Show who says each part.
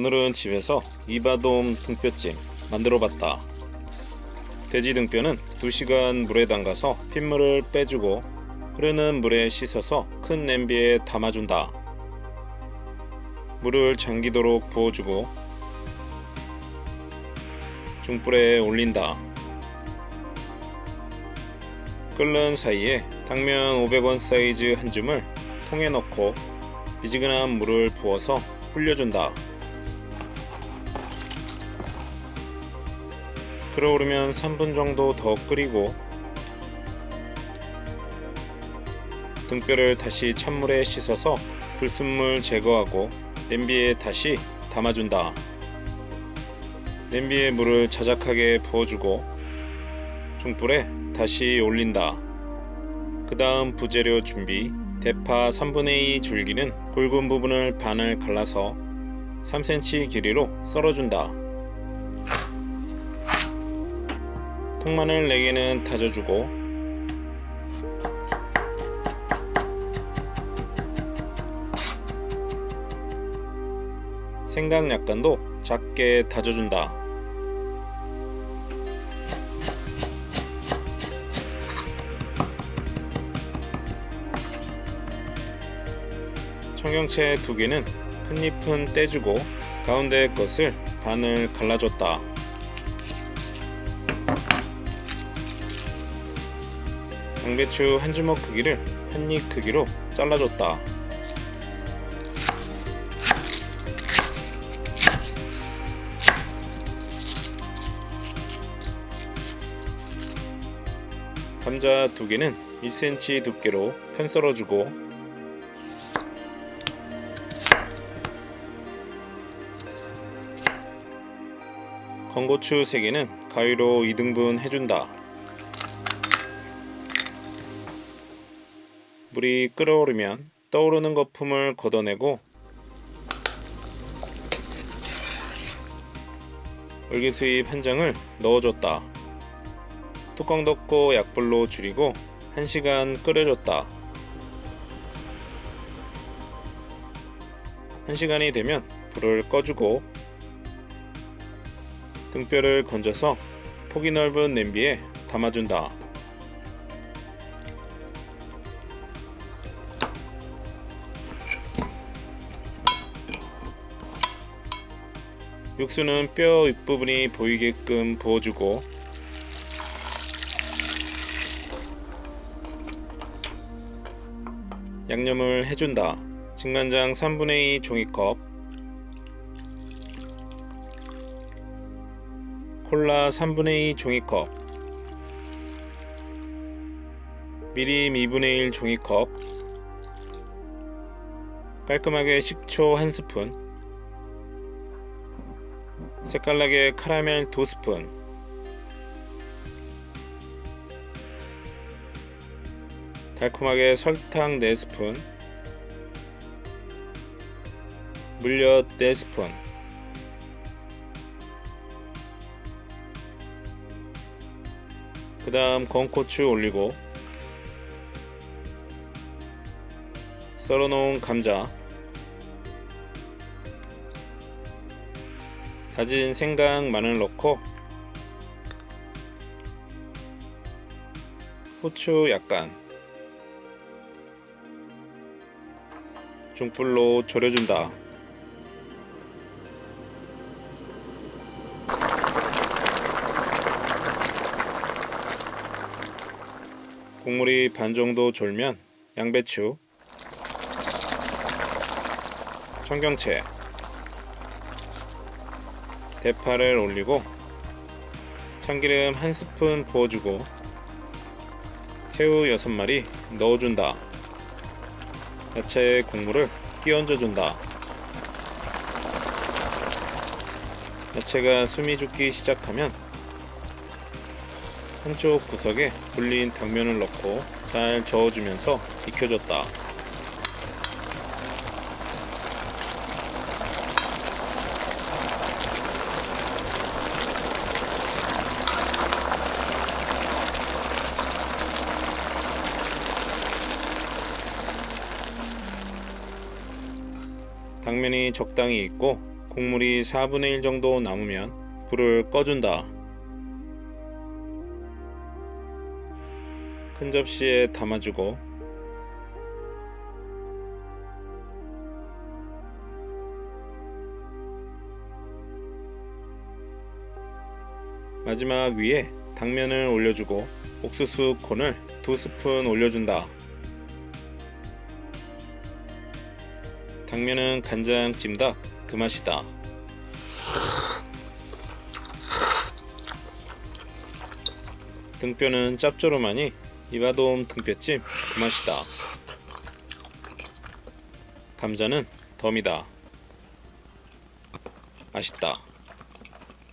Speaker 1: 오늘은 집에서 이바돔 등뼈찜 만들어 봤다. 돼지 등뼈는 2시간 물에 담가서 핏물을 빼주고 흐르는 물에 씻어서 큰 냄비에 담아준다. 물을 잠기도록 부어주고 중불에 올린다. 끓는 사이에 당면 500원 사이즈 한 줌을 통에 넣고 미지근한 물을 부어서 불려준다. 끓어오르면 3분 정도 더 끓이고 등뼈를 다시 찬물에 씻어서 불순물 제거하고 냄비에 다시 담아준다. 냄비에 물을 자작하게 부어주고 중불에 다시 올린다. 그 다음 부재료 준비 대파 3분의 2 줄기는 굵은 부분을 반을 갈라서 3cm 길이로 썰어준다. 통마늘 4개는 다져주고 생강 약간도 작게 다져준다. 청경채 두 개는 큰 잎은 떼주고 가운데 것을 반을 갈라줬다. 양배추 한 주먹 크기를 한 입 크기로 잘라줬다. 감자 두 개는 1cm 두께로 편 썰어주고 건고추 3개는 가위로 2등분 해준다. 물이 끓어오르면 떠오르는 거품을 걷어내고 얼개수잎 한 장을 넣어줬다. 뚜껑 덮고 약불로 줄이고 1시간 끓여줬다. 1시간이 되면 불을 꺼주고 등뼈를 건져서 폭이 넓은 냄비에 담아준다. 육수는 뼈 윗부분이 보이게끔 부어주고 양념을 해준다. 진간장 3분의 2 종이컵 콜라 3분의 2 종이컵 미림 2분의 1 종이컵 깔끔하게 식초 1스푼 색깔나게 카라멜 2스푼. 달콤하게 설탕 4스푼. 물엿 4스푼. 그 다음 건고추 올리고. 썰어놓은 감자 다진 생강 마늘 넣고 후추 약간 중불로 졸여준다. 국물이 반 정도 졸면 양배추, 청경채, 대파를 올리고 참기름 한 스푼 부어주고 새우 6마리 넣어준다. 야채 국물을 끼얹어준다. 야채가 숨이 죽기 시작하면 한쪽 구석에 불린 당면을 넣고 잘 저어주면서 익혀줬다. 당면이 적당히 익고 국물이 4분의 1 정도 남으면 불을 꺼준다. 큰 접시에 담아주고 마지막 위에 당면을 올려주고 옥수수 콘을 두 스푼 올려준다. 당면은 간장 찜닭 그 맛이다. 등뼈는 짭조름하니 이바돔 등뼈찜 그 맛이다. 감자는 덤이다. 맛있다.